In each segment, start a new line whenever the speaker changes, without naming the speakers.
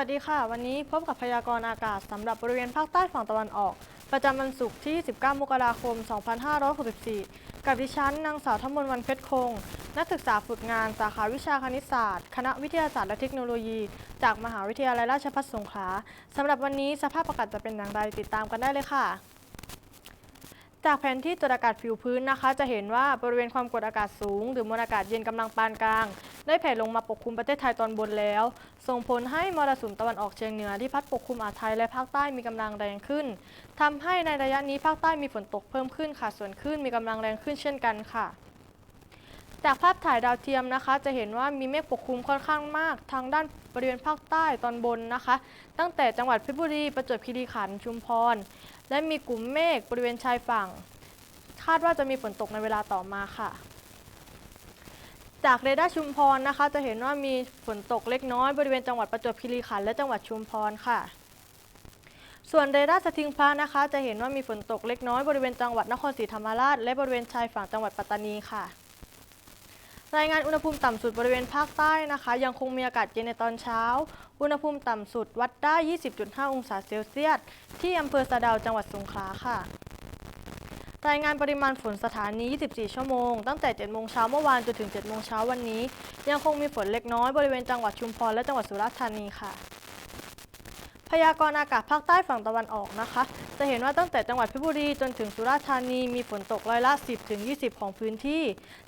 วัสดีค่ะ วันนี้พบกับพยากรณ์อากาศสำหรับบริเวณภาคใต้ฝั่งตะวันออก ประจำวันศุกร์ที่ 19 มกราคม 2564 กับดิฉันนางสาวธมนวันเพชรคง นักศึกษาฝึกงานสาขาวิชาคณิตศาสตร์ คณะวิทยาศาสตร์และเทคโนโลยี จากมหาวิทยาลัยราชภัฏสงขลาสำหรับวันนี้สภาพอากาศจะเป็นอย่างไรติดตามกันได้เลยค่ะ จากแผนที่ตรวจอากาศผิวพื้นนะคะ จะเห็นว่าบริเวณความกดอากาศสูง หรือมวลอากาศเย็นกำลังปานกลาง ได้แผ่ลงมาปกคลุมประเทศไทยตอนบนแล้ว ส่งผลให้มรสุมตะวันออกเฉียงเหนือที่พัดปกคลุมอ่าวไทยและภาคใต้มีกำลังแรงขึ้นทำให้ในระยะนี้ภาคใต้มีฝนตกเพิ่มขึ้นค่ะส่วนคลื่นมีกำลังแรงขึ้นเช่นกันค่ะ จากภาพถ่ายดาวเทียมนะคะ จะเห็นว่ามีเมฆปกคลุมค่อนข้างมาก ทางด้านบริเวณภาคใต้ตอนบนนะคะ ตั้งแต่จังหวัดเพชรบุรีประจวบคีรีขันธ์ชุมพร และมีกลุ่มเมฆบริเวณชายฝั่ง คาดว่าจะมีฝนตกในเวลาต่อมาค่ะ จากเรดาร์ชุมพรนะคะ จะเห็นว่ามีฝนตกเล็กน้อยบริเวณจังหวัดประจวบคีรีขันธ์และจังหวัดชุมพรค่ะส่วนเรดาร์สทิงพระนะคะ จะเห็นว่ามีฝนตกเล็กน้อยบริเวณจังหวัดนครศรีธรรมราช และบริเวณชายฝั่งจังหวัดปัตตานีค่ะ รายงานอุณหภูมิต่ำสุดบริเวณภาคใต้นะคะ ยังคงมีอากาศเย็นในตอนเช้า อุณหภูมิต่ำสุดวัดได้ 20.5 องศาเซลเซียส ที่อำเภอสะดาวจังหวัดสงขลาค่ะ รายงานปริมาณฝนสถานี 24 ชั่วโมง ตั้งแต่ 7 โมงเช้าเมื่อวานจนถึง 7 โมงเช้าวันนี้ ยังคงมีฝนเล็กน้อยบริเวณจังหวัดชุมพรและจังหวัดสุราษฎร์ธานีค่ะ ยากรณ์อากาศภาคใต้ฝั่งตะวันออกนะคะ จะเห็นว่าตั้งแต่จังหวัดเพชรบุรีจนถึงสุราษฎร์ธานีมีฝนตกร้อยละ 10ถึง20 ของพื้นที่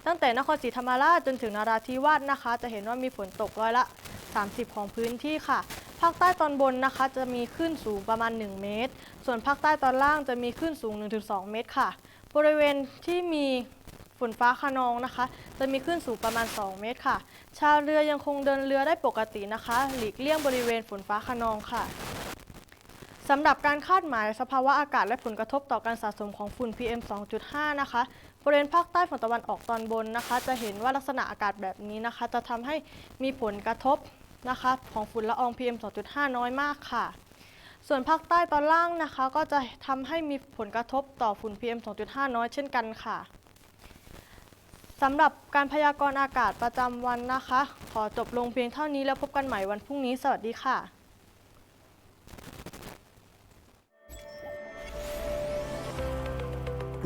ตั้งแต่นครศรีธรรมราชจนถึงนราธิวาสนะคะ จะเห็นว่ามีฝนตกร้อยละ 30 ของพื้นที่ค่ะ ภาคใต้ตอนบนนะคะ จะมีคลื่นสูงประมาณ 1 เมตร ส่วนภาคใต้ตอนล่างจะมีคลื่นสูง 1-2 เมตรค่ะ บริเวณที่มีฝนฟ้าคะนองนะคะ จะมีคลื่นสูงประมาณ 2 เมตรค่ะ ชาวเรือยังคงเดินเรือได้ปกตินะคะ หลีกเลี่ยงบริเวณฝนฟ้าคะนองค่ะ สำหรับการคาดหมายสภาวะอากาศและผลกระทบต่อการสะสมของฝุ่น PM 2.5 นะคะบริเวณภาคใต้ฝั่งตะวันออกตอนบนนะคะ จะเห็นว่าลักษณะอากาศแบบนี้นะคะ จะทำให้มีผลกระทบนะคะของฝุ่นละออง PM 2.5 น้อยมากค่ะ ส่วนภาคใต้ตอนล่างนะคะ ก็จะทำให้มีผลกระทบต่อฝุ่น PM 2.5 น้อยเช่นกันค่ะสำหรับการพยากรณ์อากาศประจำวันนะคะ ขอจบลงเพียงเท่านี้แล้วพบกันใหม่วันพรุ่งนี้ สวัสดีค่ะ